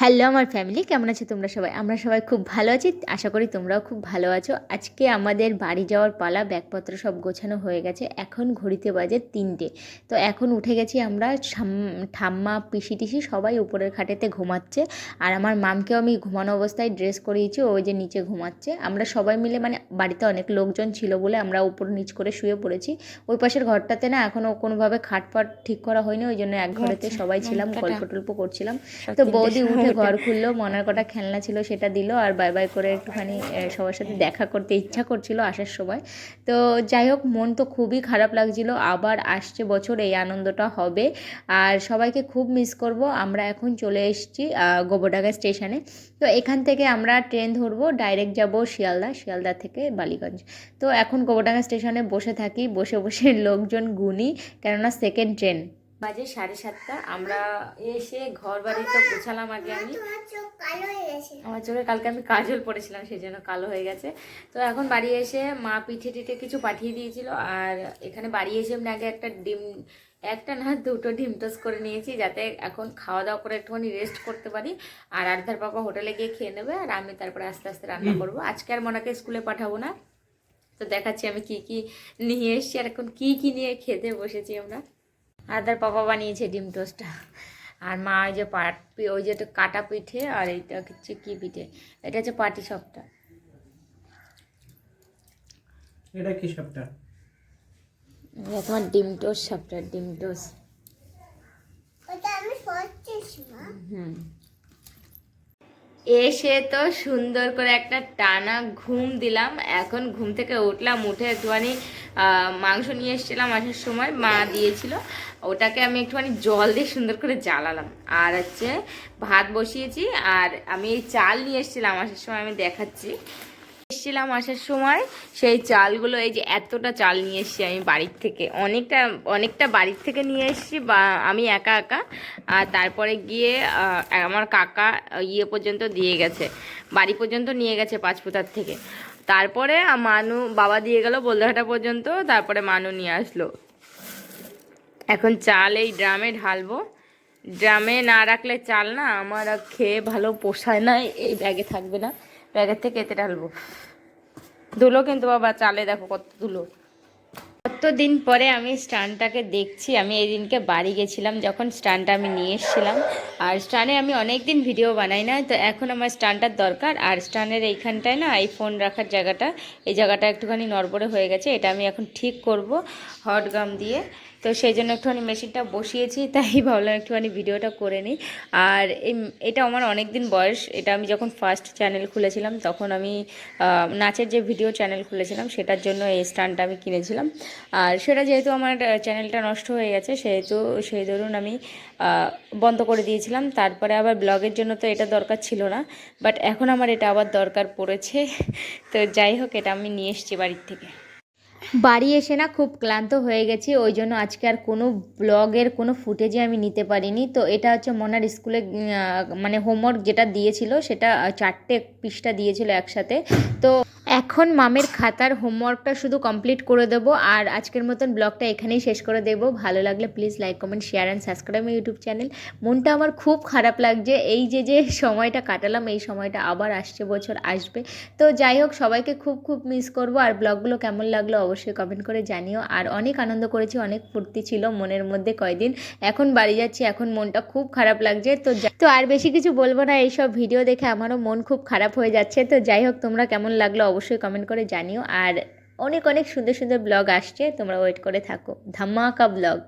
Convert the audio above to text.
Hello আমার family কেমন আছো তোমরা সবাই? আমরা সবাই খুব ভালো আছি আশা করি তোমরাও খুব ভালো আছো। আজকে আমাদের বাড়ি যাওয়ার পালা ব্যাগপত্র সব গোছানো হয়ে গেছে। এখন ঘড়িতে বাজে তিনটে। তো এখন উঠে গেছি আমরা ঠাম্মা পিসি টিসি সবাই উপরের খাটেতে ঘুমাচ্ছে। আর আমার মামকেও আমি ঘুমানো অবস্থায় ড্রেস করিয়েছি ওই যে নিচে ঘুমাচ্ছে। আমরা সবাই মিলে মানে বাড়িতে অনেক লোকজন ছিল বলে আমরা উপর নিচ করে শুয়ে পড়েছি। ওই পাশের ঘরটাতে না এখনও কোনোভাবে খাটপাট ঠিক করা হয়নি ওই জন্য এক ঘরেতে আচ্ছা, সবাই ছিলাম গল্প টল্প করছিলাম। তো বৌদি উঠে উঠে। ঘর খুললো, মনার কটা খেলনা ছিল সেটা দিল আর বাই বাই করে একটুখানি সবার সাথে দেখা করতে ইচ্ছা করছিল আসার সময়। তো যাই হোক, মন তো খুবই খারাপ লাগছিল, আবার আসছে বছর, এই আনন্দটা হবে। আর সবাইকে খুব মিস করব, আমরা এখন চলে এসেছি গোবরডাঙ্গা স্টেশনে। তো এখান থেকে আমরা ট্রেন ধরবো, ডাইরেক্ট যাব শিয়ালদা শিয়ালদা থেকে বালিগঞ্জ। তো এখন গোবরডাঙ্গা স্টেশনে বসে থাকি, বসে বসে লোকজন গুনি কেননা সেকেন্ড ট্রেন বাজে সাড়ে সাতটা। আমরা এসে ঘর বাড়ি তো গোছালাম আগে আমি। আমার চোখে কালকে আমি কাজল পড়েছিলাম সেই জন্য কালো হয়ে গেছে। তো এখন বাড়ি এসে মা পিঠে টিঠে কিছু পাঠিয়ে দিয়েছিল আর এখানে বাড়ি এসে আমি আগে একটা ডিম একটা না দুটো ডিম টোস্ট করে নিয়েছি যাতে এখন খাওয়া দাওয়া করে একটুখানি রেস্ট করতে পারি। আর আর্ধার বাবা হোটেলে গিয়ে খেয়ে নেবে আর আমি তারপরে আস্তে আস্তে রান্না করব। আজকে আর মনাকে স্কুলে পাঠাবো না। তো দেখাচ্ছি আমি কি কি নিয়ে এসেছি আর এখন কি কি নিয়ে খেতে বসেছি আমরা। আদার পাপা বানিয়েছে ডিম টোস্টটা। আর মা ওই যে পাট পি- ওই যে একটা কাটা পিঠে আর এইটা হচ্ছে কি পিঠে? এটা হচ্ছে পাটি সবটা এটা কি সবটা এটা তোমার ডিম টোস্ট সবটা ডিম টোস্ট। হুম। এসে তো সুন্দর করে একটা টানা ঘুম দিলাম। এখন ঘুম থেকে উঠলাম, উঠে একটুখানি মাংস নিয়ে এসেছিলাম আসার সময়। মা দিয়েছিল, ওটাকে আমি একটুখানি জল দিয়ে সুন্দর করে জ্বালালাম। আর হচ্ছে ভাত বসিয়েছি, আর আমি এই চাল নিয়ে এসেছিলাম আসার সময় আমি দেখাচ্ছি। এসেছিলাম আসার সময়, সেই চালগুলো এই যে এতটা চাল নিয়ে এসেছি আমি বাড়ির থেকে। অনেকটা অনেকটা বাড়ির থেকে নিয়ে এসেছি বা আমি একা একা। আর তারপরে গিয়ে আমার কাকা ইয়ে পর্যন্ত দিয়ে গেছে, বাড়ি পর্যন্ত নিয়ে গেছে পাঁচপুতার থেকে। তারপরে মানু, বাবা দিয়ে গেল বলদাহাটা পর্যন্ত, তারপরে মানু নিয়ে আসলো। এখন চাল এই ড্রামে ঢালবো। ড্রামে না রাখলে চাল না, আমার খেয়ে ভালো পোষায় না, এই ব্যাগে থাকবে না। ব্যাগের থেকে এতে ঢালবো। ধুলো কিন্তু বাবা চালে দেখো কত ধুলো। কতদিন পরে আমি স্টানটাকে দেখছি, আমি এই দিনকে বাড়ি গেছিলাম যখন স্টানটা আমি নিয়ে এসেছিলাম। আর স্টানে আমি অনেক দিন ভিডিও বানাই না তো এখন আমার স্টানটার দরকার। আর স্টানের এইখানটায় না, এই ফোন রাখার জায়গাটা, এই জায়গাটা একটুখানি নড়বড়ে হয়ে গেছে, এটা আমি এখন ঠিক করব হট গাম দিয়ে। তো সেই জন্য একটুখানি মেশিনটা বসিয়েছি, তাই ভাবলাম একটুখানি ভিডিওটা করে নিই। আর এটা আমার অনেক দিন বয়স, এটা আমি যখন ফার্স্ট চ্যানেল খুলেছিলাম, তখন আমি নাচের যে ভিডিও চ্যানেল খুলেছিলাম, সেটার জন্য এই স্ট্যান্ডটা আমি কিনেছিলাম। আর সেটা যেহেতু আমার চ্যানেলটা নষ্ট হয়ে গেছে, সেহেতু, সেই ধরুন আমি বন্ধ করে দিয়েছিলাম। তারপরে আবার ব্লগের জন্য তো এটা দরকার ছিল না বাট এখন আমার এটা আবার দরকার পড়েছে। তো যাই হোক, এটা আমি নিয়ে এসেছি বাড়ির থেকে। বাড়ি এসে না খুব ক্লান্ত হয়ে গেছি, ওই জন্য আজকে আর কোনো ব্লগের কোনো ফুটেজে আমি নিতে পারিনি। তো এটা হচ্ছে মনার স্কুলে মানে হোমওয়ার্ক যেটা দিয়েছিল, সেটা চারটে পৃষ্ঠা দিয়েছিল একসাথে। তো এখন মামের খাতার হোমওয়ার্কটা শুধু কমপ্লিট করে দেবো আর আজকের মতন ব্লগটা এখানেই শেষ করে দেবো। ভালো লাগলে please like comment share and subscribe my YouTube channel মনটা আমার খুব খারাপ লাগছে। এই যে যে সময়টা কাটালাম, এই সময়টা আবার আসছে, বছর আসবে। তো যাই হোক, সবাইকে খুব খুব মিস করব। আর ব্লগগুলো কেমন লাগল অবশ্যই কমেন্ট করে জানিও। আর অনেক আনন্দ করেছি, অনেক ফুর্তি ছিল মনের মধ্যে কয়দিন। এখন বাড়ি যাচ্ছি, এখন মনটা খুব খারাপ লাগছে। তো তো আর বেশি কিছু বলব না, এইসব ভিডিও দেখে আমারও মন খুব খারাপ হয়ে যাচ্ছে। তো যাই হোক, তোমরা কেমন লাগল অবশ্যই কমেন্ট করে জানিও। আর অনেক অনেক সুন্দর সুন্দর ব্লগ আসছে, তোমরা ওয়েট করে থাকো। ধামাকা ব্লগ